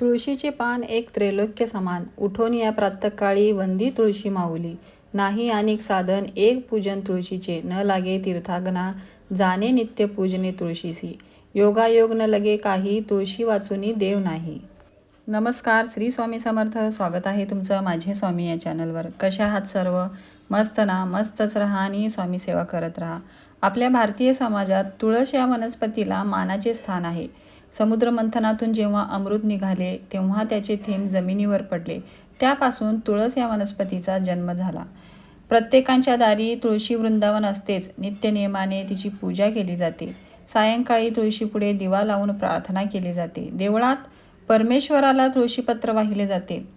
तुळशीचे पान एक त्रैलोक्य समान. उठून या प्रातकाळी वंदी तुळशी माऊली. नाही अनेक साधन एक पूजन तुळशीचे. न लागे तीर्थागना जाणे नित्य पूजने तुळशीसी. योगायोग न लगे काही तुळशी वाचूनी देव नाही. नमस्कार श्री स्वामी समर्थ. स्वागत आहे तुमचं माझे स्वामी या चॅनलवर कशा आहात सर्व? मस्त ना? मस्तच राहा आणि स्वामी सेवा करत राहा. आपल्या भारतीय समाजात तुळस या वनस्पतीला मानाचे स्थान आहे. समुद्रमंथनातून जेव्हा अमृत निघाले तेव्हा त्याचे थेंब जमिनीवर पडले. त्यापासून तुळस या वनस्पतीचा जन्म झाला. प्रत्येकांच्या दारी तुळशी वृंदावन असतेच. नित्यनियमाने तिची पूजा केली जाते. सायंकाळी तुळशीपुढे दिवा लावून प्रार्थना केली जाते. देवळात परमेश्वराला तुळशीपत्र वाहिले जाते.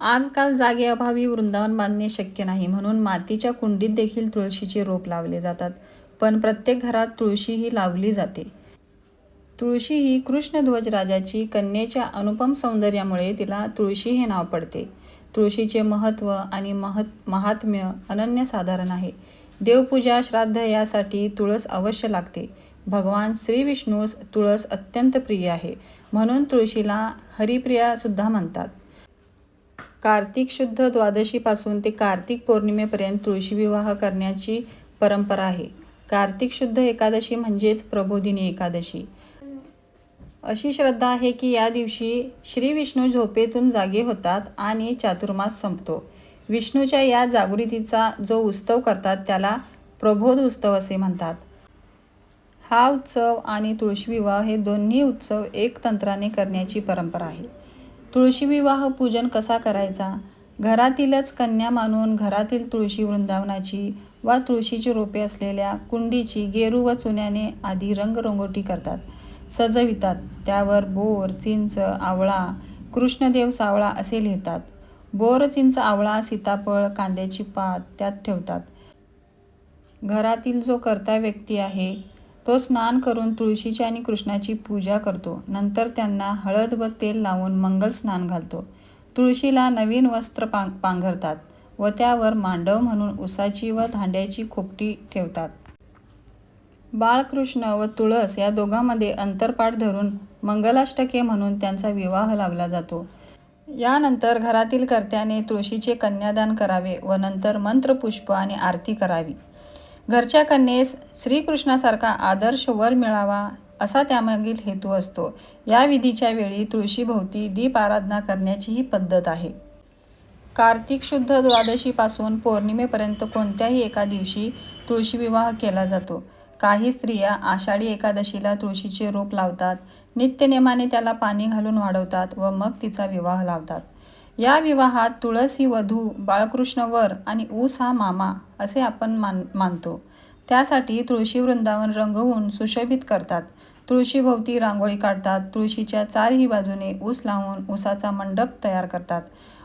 आजकाल जागेअभावी वृंदावन बांधणे शक्य नाही म्हणून मातीच्या कुंडीत देखील तुळशीचे रोप लावले जातात पण प्रत्येक घरात तुळशी ही लावली जाते. तुळशी ही कृष्णध्वज राजाची कन्येच्या अनुपम सौंदर्यामुळे तिला तुळशी हे नाव पडते. तुळशीचे महत्त्व आणि महत् महात्म्य अनन्यसाधारण आहे. देवपूजा श्राद्ध यासाठी तुळस अवश्य लागते. भगवान श्री विष्णूस तुळस अत्यंत प्रिय आहे म्हणून तुळशीला हरिप्रिया सुद्धा म्हणतात. कार्तिक शुद्ध द्वादशीपासून ते कार्तिक पौर्णिमेपर्यंत तुळशी विवाह करण्याची परंपरा आहे. कार्तिक शुद्ध एकादशी म्हणजेच प्रबोधिनी एकादशी. अशी श्रद्धा आहे की या दिवशी श्री विष्णू झोपेतून जागे होतात आणि चातुर्मास संपतो. विष्णूच्या या जागृतीचा जो उत्सव करतात त्याला प्रबोध उत्सव असे म्हणतात. हा उत्सव आणि तुळशी विवाह हे दोन्ही उत्सव एक तंत्राने करण्याची परंपरा आहे. तुळशी विवाह पूजन कसा करायचा? घरातीलच कन्या मानून घरातील तुळशी वृंदावनाची वा तुळशीची रोपे असलेल्या कुंडीची गेरू व चुन्याने आधी रंगरंगोटी करतात. सजवितात. त्यावर बोर चिंच आवळा कृष्णदेव सावळा असे लिहितात. बोर चिंच आवळा सीताफळ कांद्याची पात त्यात ठेवतात. घरातील जो कर्ता व्यक्ती आहे तो स्नान करून तुळशीची आणि कृष्णाची पूजा करतो. नंतर त्यांना हळद व तेल लावून मंगल स्नान घालतो. तुळशीला नवीन वस्त्र पांग पांघरतात व त्यावर मांडव म्हणून उसाची व धांड्याची खोपटी ठेवतात. बाळकृष्ण व तुळस या दोघांमध्ये अंतरपाठ धरून मंगलाष्टके म्हणून त्यांचा विवाह लावला जातो. यानंतर घरातील कर्त्याने तुळशीचे कन्यादान करावे व नंतर मंत्रपुष्प आणि आरती करावी. घरच्या कन्येस श्रीकृष्णासारखा आदर्श वर मिळावा असा त्यामागील हेतू असतो. या विधीच्या वेळी तुळशीभोवती दीप आराधना करण्याचीही पद्धत आहे. कार्तिक शुद्ध द्वादशीपासून पौर्णिमेपर्यंत कोणत्याही एका दिवशी तुळशी विवाह केला जातो. काही स्त्रिया आषाढी एकादशीला तुळशीचे रोप लावतात नित्यनेमाने त्याला पाणी घालून वाढवतात व मग तिचा विवाह लावतात. या विवाहात तुळस ही वधू बाळकृष्ण वर आणि ऊस हा मामा असे आपण मान मानतो. त्यासाठी तुळशी वृंदावन रंगवून सुशोभित करतात. तुळशीभोवती रांगोळी काढतात. तुळशीच्या चारही बाजूने ऊस लावून ऊसाचा मंडप तयार करतात.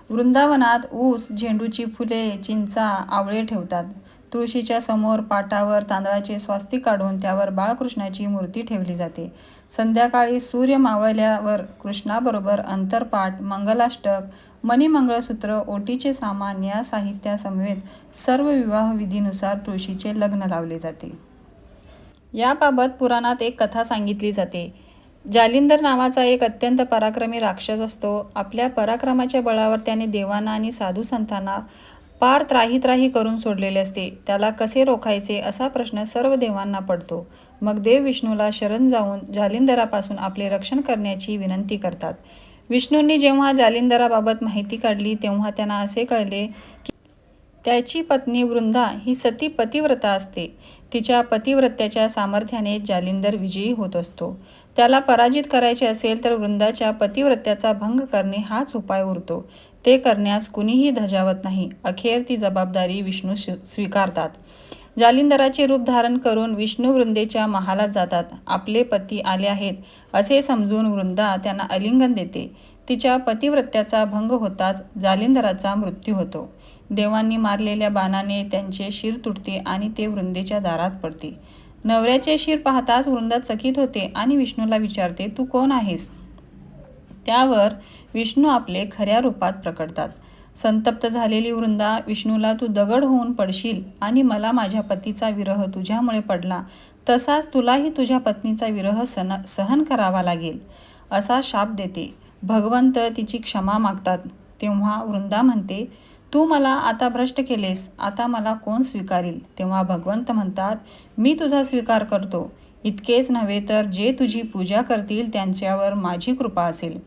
वृंदावनात ऊस झेंडूची फुले चिंचा आवळे ठेवतात. तुळशीच्या समोर पाटावर तांदळाचे स्वास्तिक काढून त्यावर बाळकृष्णाची मूर्ती ठेवली जाते. संध्याकाळी सूर्य मावळल्यावर कृष्णाबरोबर अंतरपाठ मंगलाष्टक मणिमंगळसूत्र ओटीचे सामान या साहित्यासमवेत सर्व विवाह विधीनुसार तुळशीचे लग्न लावले जाते. याबाबत पुराणात एक कथा सांगितली जाते. जालिंदर नावाचा एक अत्यंत पराक्रमी राक्षस असतो. आपल्या पराक्रमाच्या बळावर त्याने देवांना आणि साधू संतांना पार त्राही त्राही करून सोडलेले असते. त्याला कसे रोखायचे असा प्रश्न सर्व देवांना पडतो. मग देव विष्णूला शरण जाऊन जालिंदरापासून आपले रक्षण करण्याची विनंती करतात. विष्णूंनी जेव्हा जालिंदराबाबत माहिती काढली तेव्हा त्यांना असे कळले की त्याची पत्नी वृंदा ही सती पतिव्रता असते. तिच्या पतिव्रत्याच्या सामर्थ्याने जालिंदर विजयी होत असतो. त्याला पराजित करायचे असेल तर वृंदाच्या पतिव्रत्याचा भंग करणे हाच उपाय उरतो. ते करण्यास कुणीही धजावत नाही. अखेर ती जबाबदारी विष्णू स्वीकारतात. जालिंदराचे रूप धारण करून विष्णू वृंदेच्या महालात जातात. आपले पती आले आहेत असे समजून वृंदा त्यांना अलिंगन देते. तिच्या पतिव्रत्याचा भंग होताच जालिंदराचा मृत्यू होतो. देवांनी मारलेल्या बाणाने त्यांचे शिर तुटते आणि ते वृंदेच्या दारात पडते. नवऱ्याचे शिर पाहताच वृंदा चकित होते आणि विष्णूला विचारते तू कोण आहेस? त्यावर विष्णू आपले खऱ्या रूपात प्रकटतात. संतप्त झालेली वृंदा विष्णूला तू दगड होऊन पडशील आणि मला माझ्या पतीचा विरह तुझ्यामुळे पडला. तसाच तुलाही तुझ्या पत्नीचा विरह सन सहन करावा लागेल. असा शाप देते. भगवंत तिची क्षमा मागतात. तेव्हा वृंदा म्हणते तू मला आता भ्रष्ट केलेस. आता मला कोण स्वीकारील? तेव्हा भगवंत म्हणतात मी तुझा स्वीकार करतो. इतकेच नव्हे तर जे तुझी पूजा करतील त्यांच्यावर माझी कृपा असेल.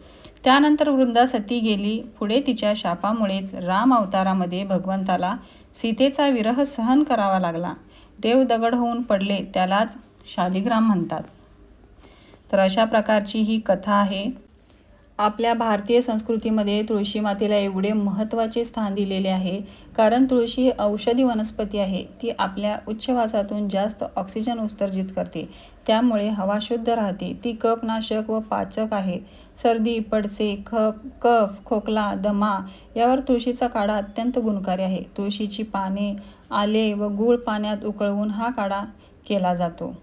त्यानंतर वृंदा सती गेली. पुढे तिच्या शापामुळेच राम अवतारामध्ये भगवंताला सीतेचा विरह सहन करावा लागला. देव दगड होऊन पडले त्यालाच शालिग्राम म्हणतात. तर अशा प्रकारची ही कथा आहे. आपल्या भारतीय संस्कृतीमध्ये तुळशी मातेला एवढे महत्त्वाचे स्थान दिलेले आहे. कारण तुळशी ही औषधी वनस्पती आहे. ती आपल्या उच्चवासातून जास्त ऑक्सिजन उत्सर्जित करते. त्यामुळे हवा शुद्ध राहते. ती कफनाशक व पाचक आहे. सर्दी पडसे खप कफ खोकला दमा यावर तुळशीचा काढा अत्यंत गुणकारी आहे. तुळशीची पाने आले व गूळ पाण्यात उकळवून हा काढा केला जातो.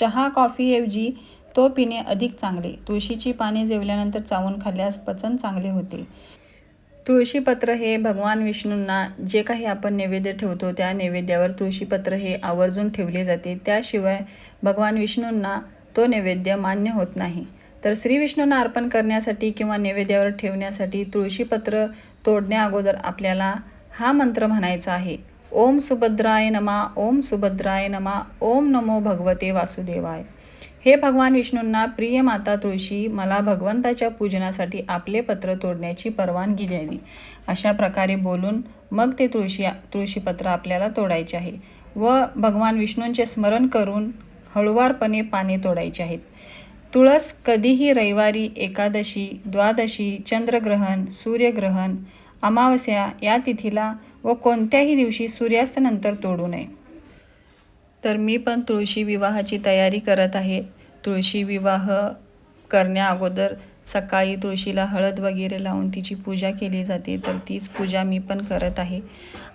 चहा कॉफीऐवजी तो पिणे अधिक चांगले. तुळशीची पाने जेवल्यानंतर चावून खाल्ल्यास पचन चांगले होते तुळशीपत्र हे भगवान विष्णूंना जे काही आपण नैवेद्य ठेवतो त्या नैवेद्यावर तुळशीपत्र हे आवर्जून ठेवले जाते. त्याशिवाय भगवान विष्णूंना तो नैवेद्य मान्य होत नाही. तर श्री विष्णूंना अर्पण करण्यासाठी किंवा नैवेद्यावर ठेवण्यासाठी तुळशीपत्र तोडण्या अगोदर आपल्याला हा मंत्र म्हणायचा आहे. ओम सुभद्राय नमा ओम सुभद्राय नमा ओम नमो भगवते वासुदेवाय. हे भगवान विष्णूंना प्रिय माता तुळशी मला भगवंताच्या पूजनासाठी आपले पत्र तोडण्याची परवानगी द्यावी. अशा प्रकारे बोलून मग ते तुळशी तुळशीपत्र आपल्याला तोडायचे आहे व भगवान विष्णूंचे स्मरण करून हळुवारपणे पाने तोडायचे आहेत. तुळस कधीही रविवारी एकादशी द्वादशी चंद्रग्रहण सूर्यग्रहण अमावस्या या तिथीला व कोणत्याही दिवशी सूर्यास्तानंतर तोडू नये. तर मी पण तुळशी विवाहाची तयारी करत आहे. तुळशी विवाह करण्या अगोदर सकाळी तुळशीला हळद वगैरे लावून तिची पूजा केली जाते तर तीच पूजा मी पण करत आहे.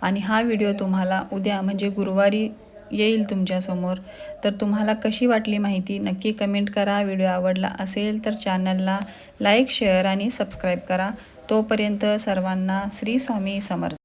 आणि हा व्हिडिओ तुम्हाला उद्या म्हणजे गुरुवारी येईल तुमच्यासमोर. तर तुम्हाला कशी वाटली माहिती नक्की कमेंट करा. व्हिडिओ आवडला असेल तर चॅनलला लाईक शेअर आणि सबस्क्राईब करा. तोपर्यंत सर्वांना श्री स्वामी समर्थ